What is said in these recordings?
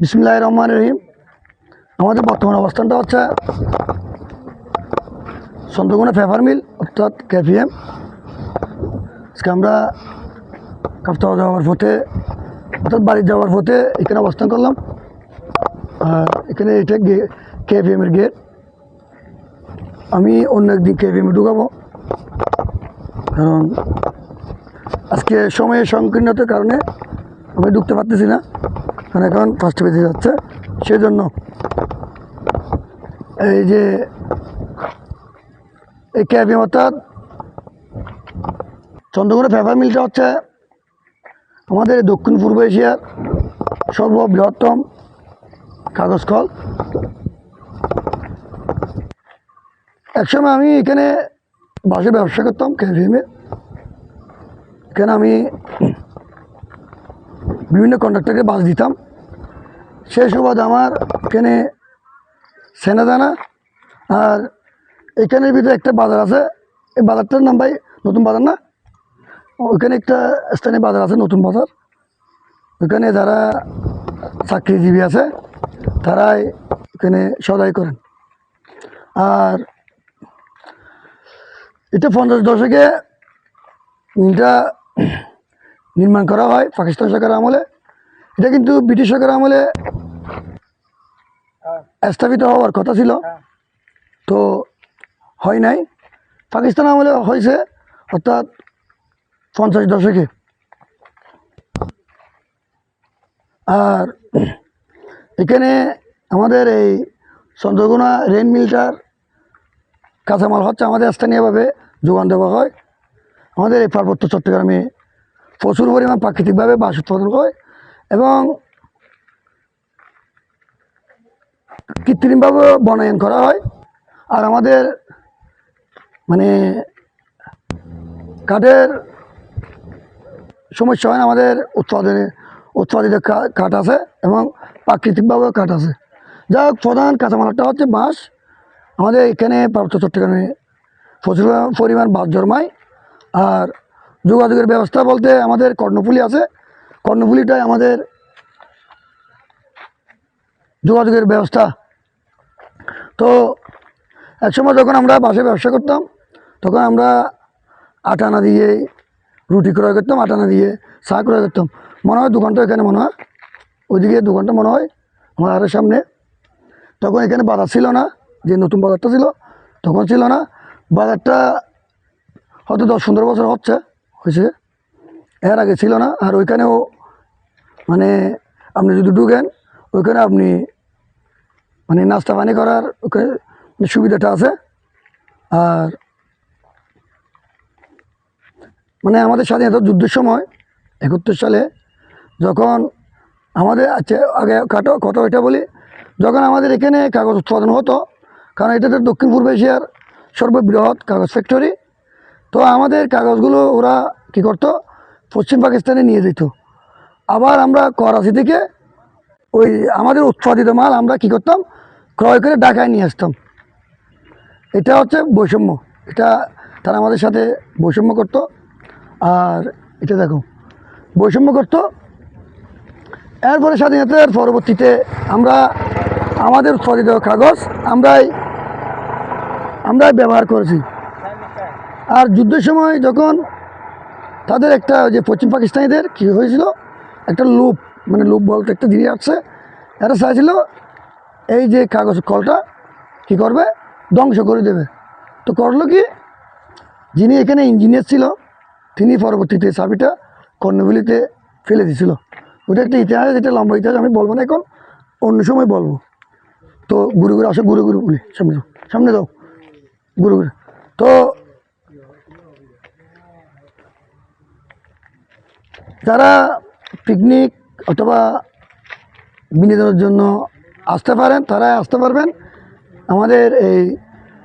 বিসমুল্লাহ রহমান রহিম। আমাদের বর্তমান অবস্থানটা হচ্ছে চন্দ্রকোনা পেপার মিল, অর্থাৎ কেপিএম আজকে আমরা কাপ্তাওয়া যাওয়ার পথে, অর্থাৎ বাড়ি যাওয়ার পথে এখানে অবস্থান করলাম। এখানে এটা কেপিএমের গেট। আমি অন্য একদিন কেপিএমে ঢুকাবো। কারণ আজকে সময়ের সংকীর্ণতার কারণে আমি ঢুকতে পারতেছি না। কারণ এখন ফার্স্টে পেতে যাচ্ছে। সেই জন্য এই যে এই ক্যাবিন অর্থাৎ চন্দ্রকোনা পেপার মিলটা হচ্ছে আমাদের দক্ষিণ পূর্ব এশিয়ার সর্ববৃহত্তম কাগজ কল একসময় আমি এখানে বাসে ব্যবসা করতাম ক্যাভিএমে এখানে আমি বিভিন্ন কন্ট্রাক্টরকে বাস দিতাম। সেই সুবাদ আমার এখানে সেনাদানা আর এখানের ভিতরে একটা বাজার আছে। এই বাজারটার নাম ভাই নতুন বাজার না? ওইখানে একটা স্থানীয় বাজার আছে, নতুন বাজার। ওইখানে যারা চাকরিজীবী আছে, তারাই এখানে সদাই করেন। আর এটা পঞ্চাশ দশকে মিলটা নির্মাণ করা হয় পাকিস্তান সরকার আমলে। এটা কিন্তু ব্রিটিশ সরকার আমলে স্থাপিত হওয়ার কথা ছিল। তো হয় নাই। পাকিস্তান আমলে হয়েছে অর্থাৎ পঞ্চাশ দশকে। আর এখানে আমাদের এই চন্দ্রকোনা রেন মিলটার কাঁচামাল হচ্ছে আমাদের স্থানীয়ভাবে যোগান দেওয়া হয়। আমাদের এই পার্বত্য চট্টগ্রামে প্রচুর পরিমাণ প্রাকৃতিকভাবে বাস উৎপাদন হয়। এবং কৃত্রিমভাবে বনায়ন করা হয়। আর আমাদের মানে কাঠের সমস্যা হয় না, আমাদের উৎপাদনে উৎপাদিত কাঠ আছে এবং প্রাকৃতিকভাবে কাঠ আছে। যা প্রধান কাঁচামালটা হচ্ছে বাঁশ। আমাদের এখানে প্রাপ্ত চট্টগ্রামে প্রচুর পরিমাণ বাস জন্মায়। আর যোগাযোগের ব্যবস্থা বলতে আমাদের কর্ণফুলি আছে। কর্ণফুলিটাই আমাদের যোগাযোগের ব্যবস্থা। তো একসময় যখন আমরা বাসে ব্যবসা করতাম, তখন আমরা আটানা দিয়ে রুটি ক্রয় করতাম, আটানা দিয়ে চা ক্রয় করতাম। মনে হয় দোকানটা এখানে মনে হয়, ওইদিকে দোকানটা মনে হয় আমার আরের সামনে। তখন এখানে বাজার ছিল না, যে নতুন বাজারটা ছিল, তখন ছিল না। বাজারটা হয়তো দশ পনেরো বছর হচ্ছে, হয়েছে। এর আগে ছিল না, আর ওইখানেও মানে আপনি যদি ঢুকেন, ওইখানে আপনি মানে নাস্তা পানি করার ওকে সুবিধাটা আছে। আর মানে আমাদের স্বাধীনতা যুদ্ধের সময় একাত্তর সালে যখন আমাদের আচ্ছা আগে কাটো কথা এটা বলি, যখন আমাদের এখানে কাগজ উৎপাদন হতো, কারণ এটা তো দক্ষিণ পূর্ব এশিয়ার সর্ববৃহৎ কাগজ ফ্যাক্টরি তো আমাদের কাগজগুলো ওরা কি করতো, পশ্চিম পাকিস্তানে নিয়ে যেত। আবার আমরা করাচি থেকে ওই আমাদের উৎপাদিত মাল আমরা কি করতাম ক্রয় করে ঢাকায় নিয়ে আসতাম। এটা হচ্ছে বৈষম্য। এটা তারা আমাদের সাথে বৈষম্য করতো। আর এটা দেখো, বৈষম্য করতো। এরপরে স্বাধীনতার পরবর্তীতে আমরা আমাদের উৎপাদিত কাগজ আমরাই আমরাই ব্যবহার করেছি। আর যুদ্ধের সময় যখন তাদের একটা যে পশ্চিম পাকিস্তানিদের কী হয়েছিল? একটা লুপ মানে লুপ বলতে একটা জিনিস আসছে এরা চাইছিল এই যে কাগজ কলটা কি করবে? ধ্বংস করে দেবে। তো করল কি? যিনি এখানে ইঞ্জিনিয়ার ছিল, তিনি পরবর্তীতে চাবিটা কর্ণবিলিতে ফেলে দিয়েছিল ওটা একটা ইতিহাস যেটা লম্বা ইতিহাস, আমি বলব না এখন, অন্য সময় বলব। তো গুরু গুরু আসো গুরু গুরু বলি, সামনে যাও সামনে যাও গুরু গুরু তো যারা পিকনিক অথবা বিনোদনের জন্য আসতে পারেন তারা আসতে পারবেন। আমাদের এই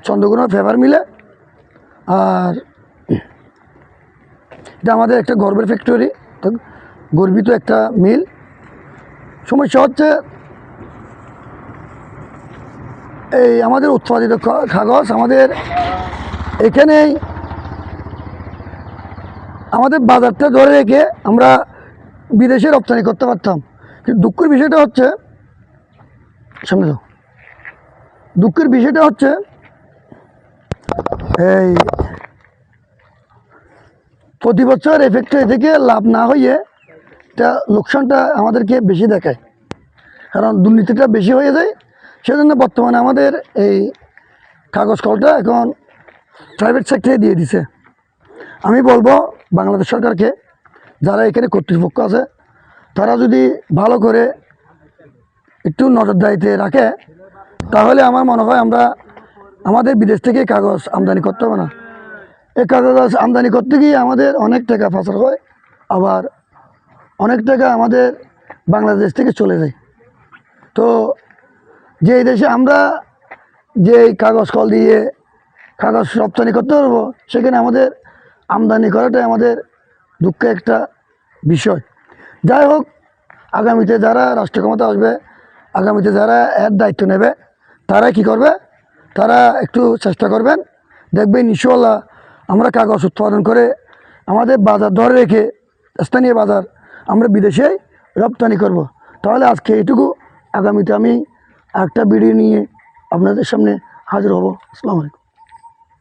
চন্দ্রকোনা ফেভার মিলে। আর এটা আমাদের একটা গর্বের ফ্যাক্টরি গর্বিত একটা মিল। সমস্যা হচ্ছে, এই আমাদের উৎপাদিত কাগজ আমাদের এখানেই, আমাদের বাজারটা ধরে রেখে আমরা বিদেশে রপ্তানি করতে পারতাম। কিন্তু দুঃখের বিষয়টা হচ্ছে সামনে দুঃখের বিষয়টা হচ্ছে, এই প্রতি বছর এফেক্ট থেকে লাভ না হইয়ে এটা লোকসানটা আমাদেরকে বেশি দেখায়। কারণ দুর্নীতিটা বেশি হয়ে যায়, সেজন্য বর্তমানে আমাদের এই কাগজ কলটা এখন প্রাইভেট সেক্টরে দিয়ে দিছে। আমি বলব বাংলাদেশ সরকারকে, যারা এখানে কর্তৃপক্ষ আছে, তারা যদি ভালো করে একটু নজরদারিতে রাখে, তাহলে আমার মনে হয় আমরা আমাদের বিদেশ থেকে কাগজ আমদানি করতে হবে না। এই কাগজ আমদানি করতে গিয়ে আমাদের অনেক টাকা ফাঁসার হয়, আবার অনেক টাকা আমাদের বাংলাদেশ থেকে চলে যায়। তো যে দেশে আমরা যে কাগজ কল দিয়ে কাগজ রপ্তানি করতে পারব, সেখানে আমাদের আমদানি করাটাই আমাদের দুঃখের একটা বিষয়। যাই হোক, আগামীতে যারা রাষ্ট্র ক্ষমতা আসবে আগামীতে যারা এর দায়িত্ব নেবে, তারা কি করবে? তারা একটু চেষ্টা করবেন। দেখবেন ইনশাল্লাহ আমরা কাগজ উৎপাদন করে আমাদের বাজার ধরে রেখে স্থানীয় বাজার আমরা বিদেশে রপ্তানি করব। তাহলে আজকে এটুকু। আগামীতে আমি একটা ভিডিও নিয়ে আপনাদের সামনে হাজির হব। আসসালামু আলাইকুম।